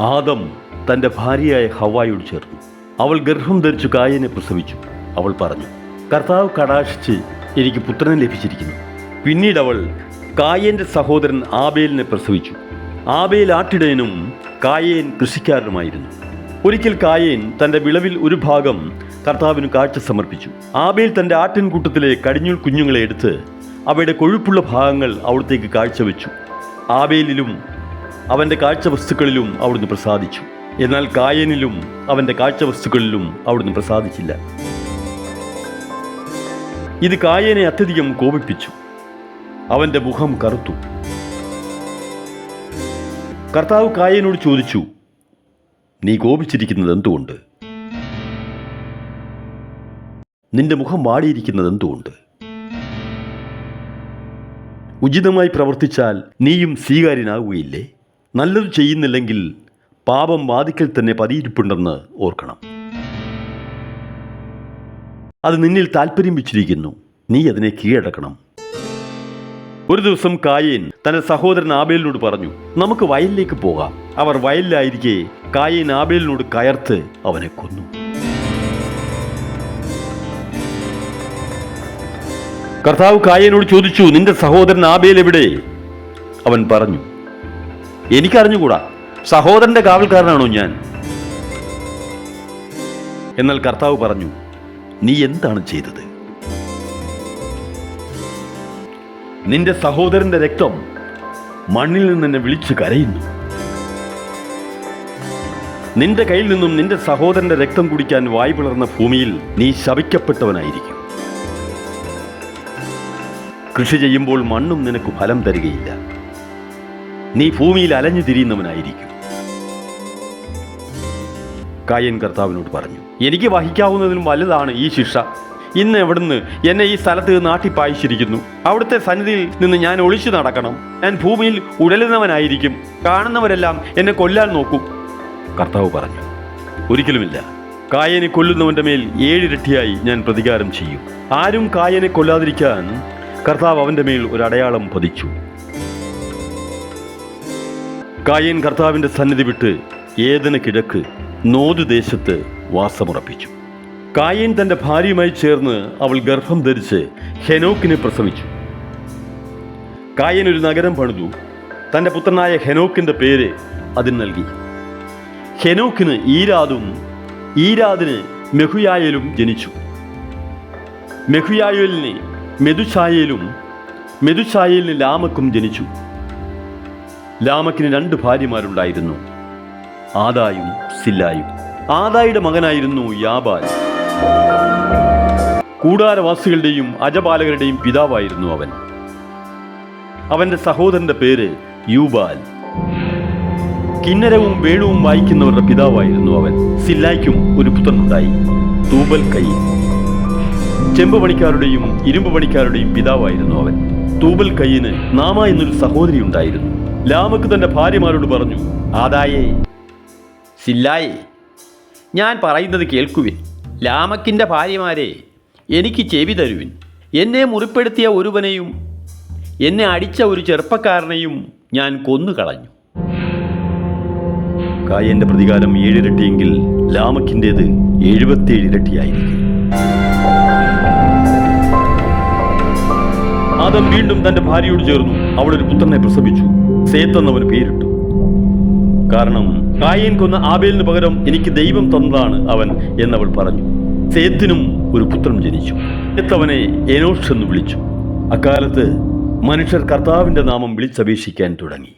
ആദം തന്റെ ഭാര്യയായ ഹവായോട് ചേർന്നു അവൾ ഗർഭം ധരിച്ചു കായനെ പ്രസവിച്ചു. അവൾ പറഞ്ഞു കർത്താവ് കടാക്ഷിച്ച് എനിക്ക് പുത്രനെ ലഭിച്ചിരിക്കുന്നു. പിന്നീട് അവൾ കായന്റെ സഹോദരൻ ആബേലിനെ പ്രസവിച്ചു. ആബേൽ ആട്ടിടയനും കായേൻ കൃഷിക്കാരനുമായിരുന്നു. ഒരിക്കൽ കായേൻ തന്റെ വിളവിൽ ഒരു ഭാഗം കർത്താവിന് കാഴ്ച സമർപ്പിച്ചു. ആബേൽ തന്റെ ആട്ടിൻകൂട്ടത്തിലെ കടിഞ്ഞുൾ കുഞ്ഞുങ്ങളെ എടുത്ത് അവയുടെ കൊഴുപ്പുള്ള ഭാഗങ്ങൾ അവിടത്തേക്ക് കാഴ്ചവെച്ചു. ആബേലിലും അവന്റെ കാഴ്ചവസ്തുക്കളിലും അവിടുന്ന് പ്രസാദിച്ചു. എന്നാൽ കായനിലും അവന്റെ കാഴ്ചവസ്തുക്കളിലും അവിടുന്ന് പ്രസാദിച്ചില്ല. ഇത് കായനെ അത്യധികം കോപിപ്പിച്ചു. അവന്റെ മുഖം കറുത്തു. കർത്താവ് കായനോട് ചോദിച്ചു നീ കോപിച്ചിരിക്കുന്നത് എന്തുകൊണ്ട്? നിന്റെ മുഖം വാടിയിരിക്കുന്നത് എന്തുകൊണ്ട്? ഉചിതമായി പ്രവർത്തിച്ചാൽ നീയും സ്വീകാര്യനാവുകയില്ലേ നല്ലത് ചെയ്യുന്നില്ലെങ്കിൽ പാപം വാതിക്കൽ തന്നെ പതിയിരിപ്പുണ്ടെന്ന് ഓർക്കണം. അത് നിന്നിൽ താല്പര്യം വെച്ചിരിക്കുന്നു. നീ അതിനെ കീഴടക്കണം. ഒരു ദിവസം കായേൻ തന്റെ സഹോദരൻ ആബേലിനോട് പറഞ്ഞു നമുക്ക് വയലിലേക്ക് പോകാം. അവർ വയലിലായിരിക്കെ കായേൻ ആബേലിനോട് കയർത്ത് അവനെ കൊന്നു. കർത്താവ് കായേനോട് ചോദിച്ചു നിന്റെ സഹോദരൻ ആബേൽ എവിടെ? അവൻ പറഞ്ഞു എനിക്കറിഞ്ഞുകൂടാ. സഹോദരന്റെ കാവൽക്കാരനാണോ ഞാൻ? എന്നാൽ കർത്താവ് പറഞ്ഞു നീ എന്താണ് ചെയ്തത്? നിന്റെ സഹോദരന്റെ രക്തം മണ്ണിൽ നിന്ന് എന്നെ വിളിച്ചു കരയുന്നു. നിന്റെ കയ്യിൽ നിന്നും നിന്റെ സഹോദരന്റെ രക്തം കുടിക്കാൻ വായ് പിളർന്ന ഭൂമിയിൽ നീ ശപിക്കപ്പെട്ടവനായിരിക്കും. കൃഷി ചെയ്യുമ്പോൾ മണ്ണും നിനക്ക് ഫലം തരികയില്ല. നീ ഭൂമിയിൽ അലഞ്ഞു തിരിയുന്നവനായിരിക്കും. കായൻ കർത്താവിനോട് പറഞ്ഞു എനിക്ക് വഹിക്കാവുന്നതിലും വലുതാണ് ഈ ശിക്ഷ. ഇന്ന് എവിടുന്ന് എന്നെ ഈ സ്ഥലത്ത് നാട്ടിപ്പായിച്ചിരിക്കുന്നു. അവിടുത്തെ സന്നിധിയിൽ നിന്ന് ഞാൻ ഒളിച്ചു നടക്കണം. ഞാൻ ഭൂമിയിൽ ഉടലുന്നവനായിരിക്കും കാണുന്നവരെല്ലാം എന്നെ കൊല്ലാൻ നോക്കും. കർത്താവ് പറഞ്ഞു ഒരിക്കലുമില്ല. കായനെ കൊല്ലുന്നവന്റെ മേൽ ഏഴിരട്ടിയായി ഞാൻ പ്രതികാരം ചെയ്യും. ആരും കായനെ കൊല്ലാതിരിക്കാൻ കർത്താവ് അവന്റെ മേൽ ഒരു അടയാളം പതിച്ചു. കായൻ കർത്താവിന്റെ സന്നിധി വിട്ട് ഏതന കിഴക്ക് നോദ് ദേശത്ത് വാസമുറപ്പിച്ചു. കായൻ തന്റെ ഭാര്യയുമായി ചേർന്ന് അവൾ ഗർഭം ധരിച്ച് ഹെനോക്കിനെ പ്രസവിച്ചു. കായൻ ഒരു നഗരം പണിതു. തന്റെ പുത്രനായ ഹെനോക്കിന്റെ പേര് അതിന് നൽകി. ഹെനോക്കിന് ഈരാദും ഈരാദിന് മെഹുയായലും ജനിച്ചു. മെഹുയായലിന് മെതുഛായലും മെതുഛായലിന് ലാമക്കും ജനിച്ചു. ലാമക്കിന് രണ്ട് ഭാര്യമാരുണ്ടായിരുന്നു. ആദായും സില്ലായും. ആദായുടെ മകനായിരുന്നു യാബാൽ. കൂടാരവാസികളുടെയും അജപാലകരുടെയും പിതാവായിരുന്നു അവൻ. അവന്റെ സഹോദരന്റെ പേര് യൂബാൽ. കിന്നരവും വേണുവും വായിക്കുന്നവരുടെ പിതാവായിരുന്നു അവൻ. സില്ലായ്ക്കും ഒരു പുത്രനുണ്ടായി തൂബൽ കൈ ചെമ്പ് പണിക്കാരുടെയും ഇരുമ്പ് പണിക്കാരുടെയും പിതാവായിരുന്നു അവൻ. തൂബൽ കയ്യിന് നാമ എന്നൊരു സഹോദരി ഉണ്ടായിരുന്നു ലാമക്ക് തന്റെ ഭാര്യമാരോട് പറഞ്ഞു ആദായേ സില്ലായി ഞാൻ പറയുന്നത് കേൾക്കുവിൻ. ലാമക്കിന്റെ ഭാര്യമാരെ എനിക്ക് ചെവി തരുവിൻ. എന്നെ മുറിപ്പെടുത്തിയ ഒരുവനെയും എന്നെ അടിച്ച ഒരു ചെറുപ്പക്കാരനെയും ഞാൻ കൊന്നുകളഞ്ഞു. കായന്റെ പ്രതികാരം ഏഴിരട്ടിയെങ്കിൽ ലാമക്കിന്റെത് എഴുപത്തിയേഴ് ഇരട്ടിയായിരിക്കും. ആദം വീണ്ടും തന്റെ ഭാര്യയോട് ചേർന്നു. അവളൊരു പുത്രനെ പ്രസവിച്ചു. സേത്ത് എന്നവന് പേരിട്ടു. കാരണം കായൻ കൊന്ന ആബേലിന് പകരം എനിക്ക് ദൈവം തന്നതാണ് അവൻ എന്നവൾ പറഞ്ഞു. സേത്തിനും ഒരു പുത്രൻ ജനിച്ചു. സേത്തവനെ എനോഷ് എന്ന് വിളിച്ചു. അക്കാലത്ത് മനുഷ്യർ കർത്താവിന്റെ നാമം വിളിച്ചപേക്ഷിക്കാൻ തുടങ്ങി.